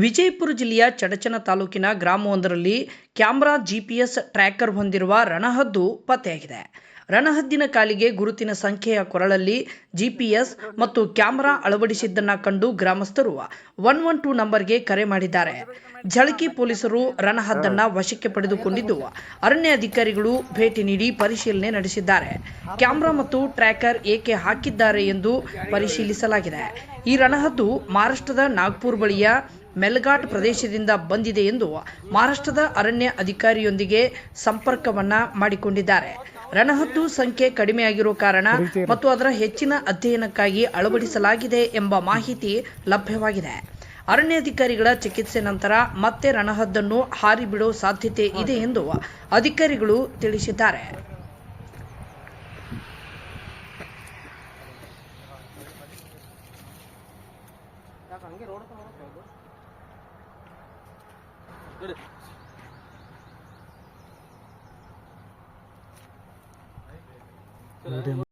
ವಿಜಯಪುರ ಜಿಲ್ಲೆಯ ಚಡಚನ ತಾಲೂಕಿನ ಗ್ರಾಮವೊಂದರಲ್ಲಿ camera GPS tracker ಹೊಂದಿರುವ ರಣಹದ್ದು ಪತ್ತೆಯಾಗಿದೆ. ರಣಹದ್ದಿನ ಕಾಲಿಗೆ ಗುರುತಿನ ಸಂಖ್ಯೆಯ ಕೊರಳಲ್ಲಿ ಜಿಪಿಎಸ್ ಮತ್ತು ಕ್ಯಾಮೆರಾ ಅಳವಡಿಸಿದ್ದನ್ನ ಕಂಡು ಗ್ರಾಮಸ್ಥರು ಒನ್ ಒನ್ ಟೂ ನಂಬರ್ಗೆ ಕರೆ ಮಾಡಿದ್ದಾರೆ. ಝಳಕಿ ಪೊಲೀಸರು ರಣಹದ್ದನ್ನ ವಶಕ್ಕೆ ಪಡೆದುಕೊಂಡಿದ್ದು ಅರಣ್ಯ ಅಧಿಕಾರಿಗಳು ಭೇಟಿ ನೀಡಿ ಪರಿಶೀಲನೆ ನಡೆಸಿದ್ದಾರೆ. ಕ್ಯಾಮೆರಾ ಮತ್ತು ಟ್ರ್ಯಾಕರ್ ಏಕೆ ಹಾಕಿದ್ದಾರೆ ಎಂದು ಪರಿಶೀಲಿಸಲಾಗಿದೆ. ಈ ರಣಹದ್ದು ಮಹಾರಾಷ್ಟ್ರದ ನಾಗ್ಪುರ್ ಬಳಿಯ ಮೆಲ್ಘಾಟ್ ಪ್ರದೇಶದಿಂದ ಬಂದಿದೆ ಎಂದು ಮಹಾರಾಷ್ಟ್ರದ ಅರಣ್ಯ ಅಧಿಕಾರಿಯೊಂದಿಗೆ ಸಂಪರ್ಕವನ್ನ ಮಾಡಿಕೊಂಡಿದ್ದಾರೆ. ರಣಹದ್ದು ಸಂಖ್ಯೆ ಕಡಿಮೆಯಾಗಿರುವ ಕಾರಣ ಮತ್ತು ಅದರ ಹೆಚ್ಚಿನ ಅಧ್ಯಯನಕ್ಕಾಗಿ ಅಳವಡಿಸಲಾಗಿದೆ ಎಂಬ ಮಾಹಿತಿ ಲಭ್ಯವಾಗಿದೆ. ಅರಣ್ಯಾಧಿಕಾರಿಗಳ ಚಿಕಿತ್ಸೆ ನಂತರ ಮತ್ತೆ ರಣಹದ್ದನ್ನು ಹಾರಿ ಬಿಡೋ ಸಾಧ್ಯತೆ ಇದೆ ಎಂದು ಅಧಿಕಾರಿಗಳು ತಿಳಿಸಿದ್ದಾರೆ. どれ腕も。